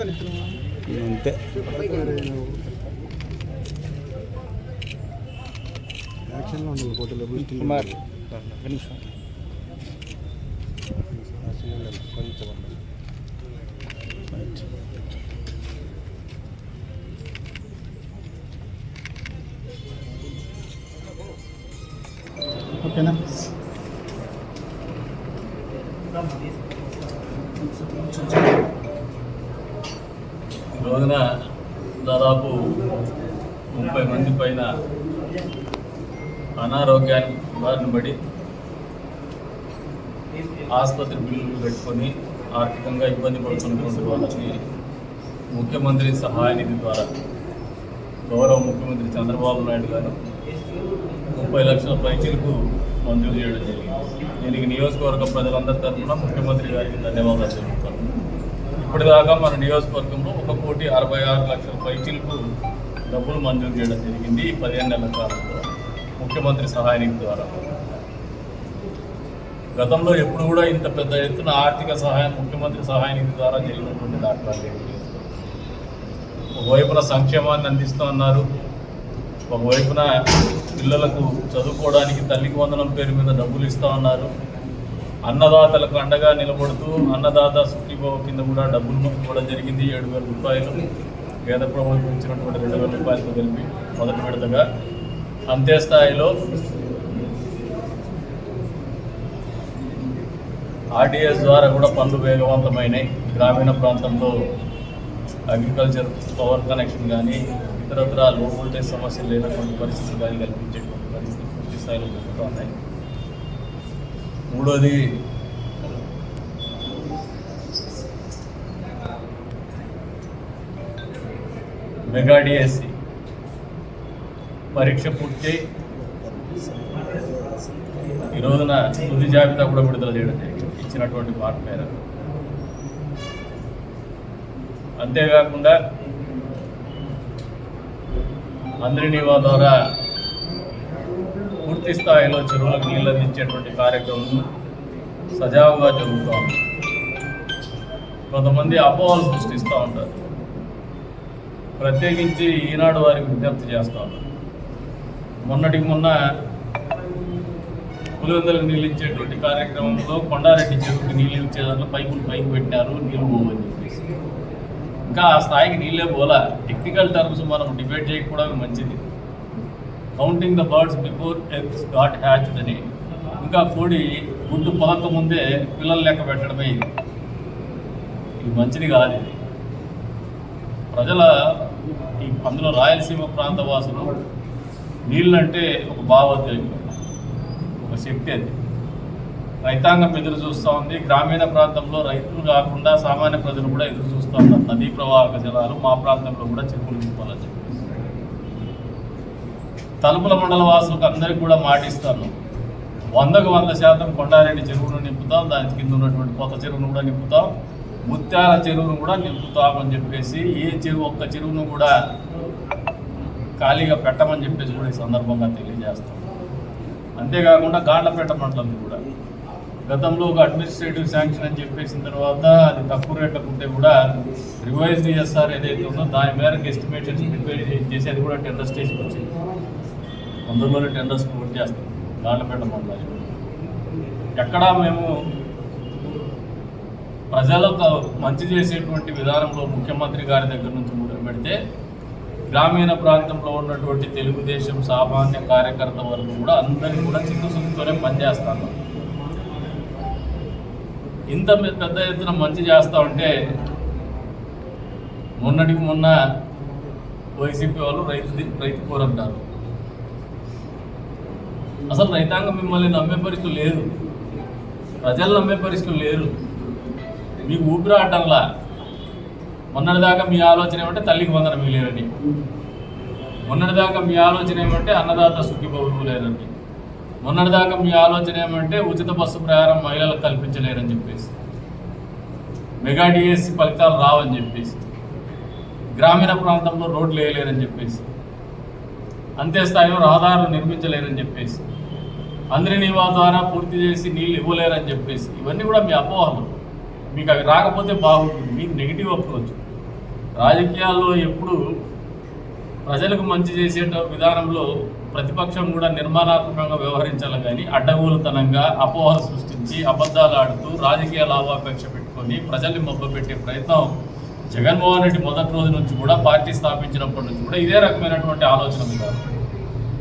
అంతే. యాక్షన్లో ఉండాలి ఫోటోలో కుమార్. కొంచెం ఓకేనా? రోజున దాదాపు ముప్పై మంది పైన అనారోగ్యాన్ని బారిన పడి ఆసుపత్రి బిల్లులు పెట్టుకొని ఆర్థికంగా ఇబ్బంది పడుతున్నటువంటి వాళ్ళకి ముఖ్యమంత్రి సహాయ నిధి ద్వారా గౌరవ ముఖ్యమంత్రి చంద్రబాబు నాయుడు గారు ముప్పై లక్షల పైచీలకు మంజూరు చేయడం జరిగింది. దీనికి నియోజకవర్గ ప్రజలందరి తరఫున ముఖ్యమంత్రి గారికి ధన్యవాదాలు తెలుపుతాను. ఇప్పటిదాకా మన నియోజకవర్గంలో ఒక కోటి అరవై ఆరు లక్షల పైచీలకు డబ్బులు మంజూరు చేయడం జరిగింది ఈ పదిహేను నెలల కాలంలో ముఖ్యమంత్రి సహాయనిధి ద్వారా. గతంలో ఎప్పుడు కూడా ఇంత పెద్ద ఎత్తున ఆర్థిక సహాయం ముఖ్యమంత్రి సహాయ నిధి ద్వారా జరిగినటువంటి దాఖలాలు లేవు. ఒకవైపున సంక్షేమాన్ని అందిస్తూ ఉన్నారు ఒకవైపున పిల్లలకు చదువుకోవడానికి తల్లికి వందనం పేరు మీద డబ్బులు ఇస్తూ ఉన్నారు అన్నదాతలకు అండగా నిలబడుతూ అన్నదాత సుఖీభావ కింద కూడా డబ్బులు కూడా జరిగింది. ఏడు వేల రూపాయలు పేద ప్రభుత్వం ఇచ్చినటువంటి రెండు వేల రూపాయలతో కలిపి మొదటి విడతగా అంతే స్థాయిలో ఆర్టీఎస్ ద్వారా కూడా పనులు వేగవంతమైనాయి. గ్రామీణ ప్రాంతంలో అగ్రికల్చర్ పవర్ కనెక్షన్ కానీ ఇతరత్ర లో వోల్టేజ్ సమస్యలు లేనటువంటి పరిస్థితులు కానీ కల్పించేటువంటి పరిస్థితులు పూర్తి స్థాయిలో జరుగుతూ ఉన్నాయి. మూడోది. Mega DSC. పరీక్ష పూర్తి. ఈ రోజున తుది జాబితా కూడా విడుదల చేయడం జరిగింది. ఇచ్చినటువంటి మార్పు మేర అంతేకాకుండా అందరినీవా ద్వారా పూర్తి స్థాయిలో చెరువులకు నీళ్ళు అందించేటువంటి కార్యక్రమం సజావుగా జరుగుతూ ఉంది. కొంతమంది అపోహలు సృష్టిస్తూ ఉంటారు. ప్రత్యేకించి ఈనాడు వారికి విజ్ఞప్తి చేస్తూ ఉంటారు మొన్నటికి మొన్న పులివెందులకు నీళ్ళు ఇచ్చేటువంటి కార్యక్రమంలో కొండారెడ్డి చెరువుకి నీళ్ళు ఇచ్చే దాంట్లో పైపులు పైకి పెట్టారు నీళ్ళు పోవని చెప్పేసి. ఇంకా ఆ స్థాయికి నీళ్ళే పోలా. టెక్నికల్ టర్మ్స్ మనం డిబేట్ చేయకపోవడం మంచిది. Counting the birds before eggs got hatched అని. ఇంకా కోడి గుడ్డు పొలక ముందే పిల్లలు లెక్క పెట్టడమే ఇది. ఇది మంచిది కాదు ఇది. ప్రజల ఈ అందులో రాయలసీమ ప్రాంత వాసులు నీళ్ళంటే ఒక భావోద్వేగం ఒక శక్తి అది. రైతాంగం ఎదురు చూస్తూ ఉంది. గ్రామీణ ప్రాంతంలో రైతులు కాకుండా సామాన్య ప్రజలు కూడా ఎదురు చూస్తూ ఉన్నారు. నదీ ప్రవాహక జలాలు మా ప్రాంతంలో కూడా చెరువులు నింపాలని చెప్పేసి తలుపుల మండల వాసులకు అందరికీ కూడా మాటిస్తాను వందకు వంద శాతం కొండారెడ్డి చెరువును నింపుతాం దాని కింద ఉన్నటువంటి కొత్త చెరువును కూడా నింపుతాం ముత్యాల చెరువును కూడా నింపుతామని చెప్పేసి ఏ చెరువు ఒక్క చెరువును కూడా ఖాళీగా పెట్టమని చెప్పేసి కూడా ఈ సందర్భంగా తెలియజేస్తాం. అంతేకాకుండా గాండ్లపేట మండలం కూడా. గతంలో ఒక అడ్మినిస్ట్రేటివ్ శాంక్షన్ అని చెప్పేసిన తర్వాత అది తక్కువ రేట్లకు ఉంటే కూడా రివైజ్ డిఎస్ఆర్ ఏదైతే ఉందో దాని మేరకు ఎస్టిమేషన్స్ ప్రిపేర్ చేసి అది కూడా టెండర్ స్టేజ్కి వచ్చింది. తొందరలోనే టెండర్స్ పూర్తి చేస్తాం. గాండ్లపేట మండలం ఎక్కడా మేము ప్రజలకు మంచి చేసేటువంటి విధానంలో ముఖ్యమంత్రి గారి దగ్గర నుంచి మొదలు పెడితే గ్రామీణ ప్రాంతంలో ఉన్నటువంటి తెలుగుదేశం సామాన్య కార్యకర్త వరకు కూడా అందరినీ కూడా చిత్తశుద్ధితోనే పనిచేస్తాను. ఇంత పెద్ద ఎత్తున మంచి చేస్తా ఉంటే మొన్నటికి మొన్న వైసీపీ వాళ్ళు రైతు రైతు కోరంటారు అసలు రైతాంగం మిమ్మల్ని నమ్మే పరిస్థితులు లేదు. ప్రజలు నమ్మే పరిస్థితులు లేరు. మీకు ఊపిరాటంలా మొన్నటిదాకా మీ ఆలోచన ఏమంటే తల్లికి వందనం లేరని మొన్నటిదాకా మీ ఆలోచన ఏమంటే అన్నదాత సుఖిబౌలు లేరని మొన్నటిదాకా మీ ఆలోచన ఏమంటే ఉచిత బస్సు ప్రయాణం మహిళలకు కల్పించలేరని చెప్పేసి. మెగా డిఎస్సి ఫలితాలు రావని చెప్పేసి. గ్రామీణ ప్రాంతంలో రోడ్లు వేయలేరని చెప్పేసి. అంతే స్థాయిలో రహదారులు నిర్మించలేరని చెప్పేసి. అందరినీ వా ద్వారా పూర్తి చేసి నీళ్ళు ఇవ్వలేరని చెప్పేసి ఇవన్నీ కూడా మీ అపోహలు. మీకు అవి రాకపోతే బాగుంటుంది. మీకు నెగిటివ్ అప్రోచ్ రాజకీయాల్లో ఎప్పుడు ప్రజలకు మంచి చేసే విధానంలో ప్రతిపక్షం కూడా నిర్మాణాత్మకంగా వ్యవహరించాలి కానీ అడ్డగోలుతనంగా అపోహలు సృష్టించి అబద్ధాలు ఆడుతూ రాజకీయ లాభాపేక్ష పెట్టుకొని ప్రజల్ని మొబ్బపెట్టే ప్రయత్నం జగన్మోహన్ రెడ్డి మొదటి రోజు నుంచి కూడా పార్టీ స్థాపించినప్పటి నుంచి కూడా ఇదే రకమైనటువంటి ఆలోచన విధానం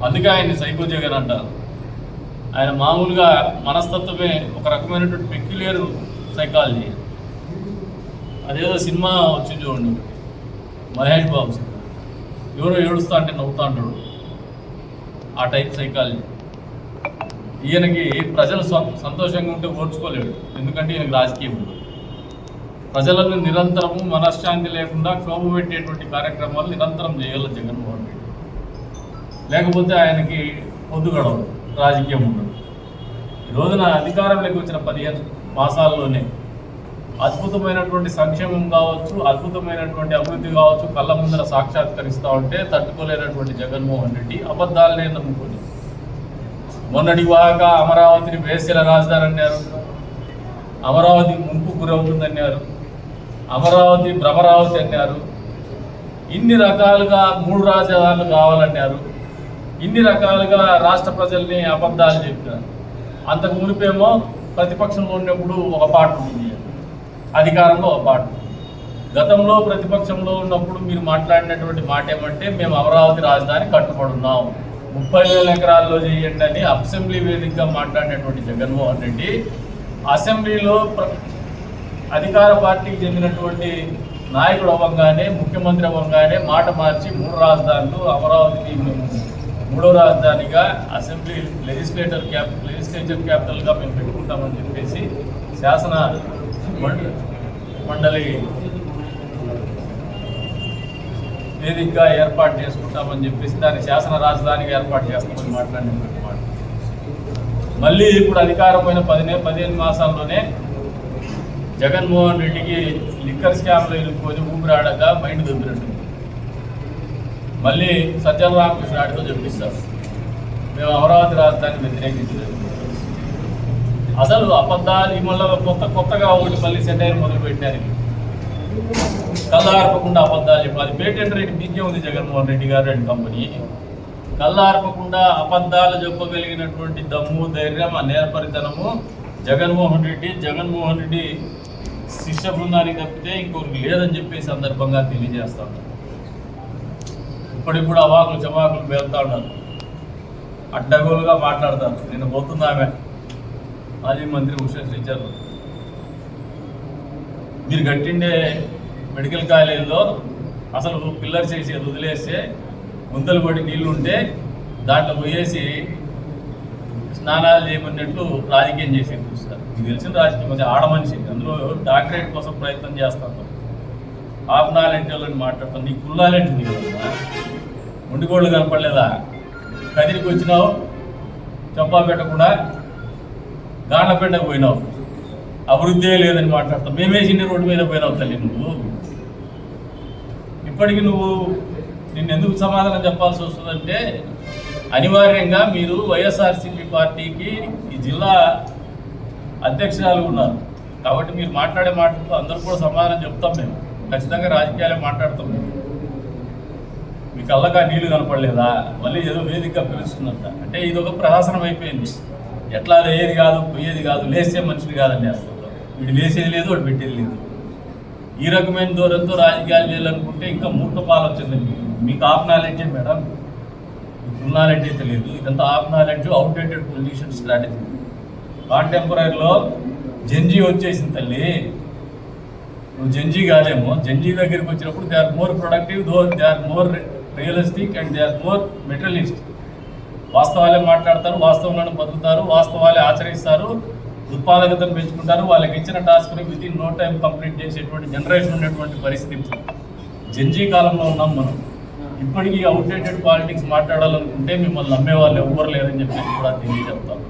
అందుకే ఆయన్ని సైకో జగన్ అంటారు. ఆయన మామూలుగా మనస్తత్వమే ఒక రకమైనటువంటి పెక్యులేరు సైకాలజీ అదేదో సినిమా వచ్చింది చూడండి. ఒకటి. మహేష్ బాబు సినిమా. ఎవరో ఏడుస్తా అంటే నవ్వుతా అంటాడు. ఆ టైప్ సైకాలజీ ఈయనకి ప్రజలు సంతోషంగా ఉంటే ఓర్చుకోలేడు. ఎందుకంటే ఈయనకి రాజకీయం ఉండదు ప్రజలను నిరంతరము మనశ్శాంతి లేకుండా క్షోభ పెట్టేటువంటి కార్యక్రమాలు నిరంతరం చేయాలి జగన్మోహన్ రెడ్డి. లేకపోతే ఆయనకి పొద్దు గడవదు రాజకీయం ఉండదు. ఈ రోజున అధికారంలోకి వచ్చిన పదిహేను మాసాల్లోనే అద్భుతమైనటువంటి సంక్షేమం కావచ్చు అద్భుతమైనటువంటి అభివృద్ధి కావచ్చు కళ్ళ ముందర సాక్షాత్కరిస్తూ ఉంటే తట్టుకోలేనటువంటి జగన్మోహన్ రెడ్డి అబద్ధాలనే నమ్ముకొని. మొన్నటి వాక అమరావతిని వేసేల రాజధాని అన్నారు. అమరావతి ముంపు గురవుతుందన్నారు అమరావతి భ్రమరావతి అన్నారు. ఇన్ని రకాలుగా మూడు రాజధానులు కావాలన్నారు. ఇన్ని రకాలుగా రాష్ట్ర ప్రజల్ని అబద్ధాలు చెప్పారు అంతకు మునిపేమో ప్రతిపక్షంలో ఉన్నప్పుడు ఒక పాట ఉంది. అధికారంలో ఒక పాట గతంలో ప్రతిపక్షంలో ఉన్నప్పుడు మీరు మాట్లాడినటువంటి మాట ఏమంటే మేము అమరావతి రాజధాని కట్టుబడున్నాం. ముప్పై వేల ఎకరాల్లో చేయండి అని అసెంబ్లీ వేదికగా మాట్లాడినటువంటి జగన్మోహన్ రెడ్డి అసెంబ్లీలో ప్ర- అధికార పార్టీకి చెందినటువంటి నాయకుడు అవ్వంగానే ముఖ్యమంత్రి అవ్వంగానే మాట మార్చి మూడు రాజధానులు అమరావతికి మేము మూడో రాజధానిగా అసెంబ్లీ లెజిస్లేటర్ క్యాప్ లెజిస్లేచర్ క్యాపిటల్గా మేము పెట్టుకుంటామని చెప్పేసి శాసన మండలి వేదికగా ఏర్పాటు చేసుకుంటామని చెప్పేసి దాన్ని శాసన రాజధానిగా ఏర్పాటు చేస్తామని మాట్లాడినటువంటి మాట. మళ్ళీ ఇప్పుడు అధికారమైన పదిహే పదిహేను మాసాల్లోనే జగన్మోహన్ రెడ్డికి లిక్కర్ స్కామ్లో ఇరుక్కొని ఊపిరాడగా మైండ్ దొబ్బినట్టు మళ్ళీ సజ్జల రామకృష్ణ ఆడితో చెప్పిస్తారు మేము అమరావతి రాజధాని వ్యతిరేకించలేదు. అసలు అబద్ధాలు ఈ మళ్ళీ కొత్త కొత్తగా ఒకటి మళ్ళీ సెటైర్ మొదలుపెట్టారు కళ్ళార్పకుండా అబద్ధాలు చెప్పాలి. పేటెంట్ రేట్ మీకే ఉంది జగన్మోహన్ రెడ్డి గారు అండ్ కంపెనీ కళ్ళార్పకుండా అబద్ధాలు చెప్పగలిగినటువంటి దమ్ము ధైర్యం ఆ నేర్పరితనము జగన్మోహన్ రెడ్డి. జగన్మోహన్ రెడ్డి శిష్య బృందానికి తప్పితే ఇంకొకరికి లేదని చెప్పే సందర్భంగా తెలియజేస్తాను. ఇప్పటికి కూడా అవాకులు చవాకులు పేలుతా ఉన్నారు. అడ్డగోలుగా మాట్లాడతారు. నేను పోతుంది ఆమె మాజీ మంత్రి ఉషా శ్రీచర్. మీరు కట్టిండే మెడికల్ కాలేజీలో అసలు పిల్లర్ చేసి వదిలేస్తే గుంతలు పడి నీళ్ళు ఉంటే దాంట్లో పోయేసి స్నానాలు చేయమన్నట్లు రాజకీయం చేసి చూస్తారు మీకు తెలిసిన రాజకీయం. కొంచెం ఆడ మనిషి. అందులో డాక్టరేట్ కోసం ప్రయత్నం చేస్తాను హాఫ్ నాలెడ్జ్ వాళ్ళని మాట్లాడతాను నీ కుల్లాలంటే ఉంది కదా ఉండికోళ్ళు కనపడలేదా? కదిరికి వచ్చినావు చెప్పా పెట్టకుండా గాండ్లపేటకు పోయినావు. అభివృద్ధి లేదని మాట్లాడతావు. మేమేసింది రోడ్డు మీద పోయినావు తల్లి నువ్వు. ఇప్పటికి నువ్వు నిన్ను ఎందుకు సమాధానం చెప్పాల్సి వస్తుందంటే అనివార్యంగా మీరు వైఎస్ఆర్సీపీ పార్టీకి ఈ జిల్లా అధ్యక్షురాలు ఉన్నారు. కాబట్టి మీరు మాట్లాడే మాటలతో అందరూ కూడా సమాధానం చెప్తాం మేము. ఖచ్చితంగా రాజకీయాలే మాట్లాడతాం మీకు మీ కళ్ళగా నీళ్ళు కనపడలేదా? మళ్ళీ ఏదో వేదికగా పిలుస్తుందంట అంటే ఇది ఒక ప్రహాసనం అయిపోయింది. ఎట్లా లేయేది కాదు పోయేది కాదు లేసే మనుషులు కాదండి అసలు. వీడు లేసేది లేదు వాడు పెట్టేది లేదు. ఈ రకమైన దూరంతో రాజకీయాలు చేయాలనుకుంటే ఇంకా మూర్ఖపాలు పాలొచ్చిందండి మీకు ఆఫ్ నాలెడ్జే మేడం? ఫుల్ నాలెడ్జ్ అయితే లేదు. ఇదంతా of knowledge outdated position strategy కాంటెంపరీలో Gen Z వచ్చేసింది తల్లి. నువ్వు జెంజీ కాదేమో జెన్జీ దగ్గరికి వచ్చినప్పుడు they are more productive though they are more realistic and they are more materialist వాస్తవాలే మాట్లాడతారు వాస్తవంలోనే బతుకుతారు వాస్తవాలే ఆచరిస్తారు ఉత్పాదకతను పెంచుకుంటారు వాళ్ళకి ఇచ్చిన టాస్క్ని with in no time complete చేసేటువంటి జనరేషన్ ఉన్నటువంటి పరిస్థితి. జెన్జీ కాలంలో ఉన్నాం మనం. ఇప్పటికీ అవుట్డేటెడ్ పాలిటిక్స్ మాట్లాడాలనుకుంటే మిమ్మల్ని నమ్మేవాళ్ళు ఎవ్వరు లేరని చెప్పేసి కూడా తెలియజెప్తాను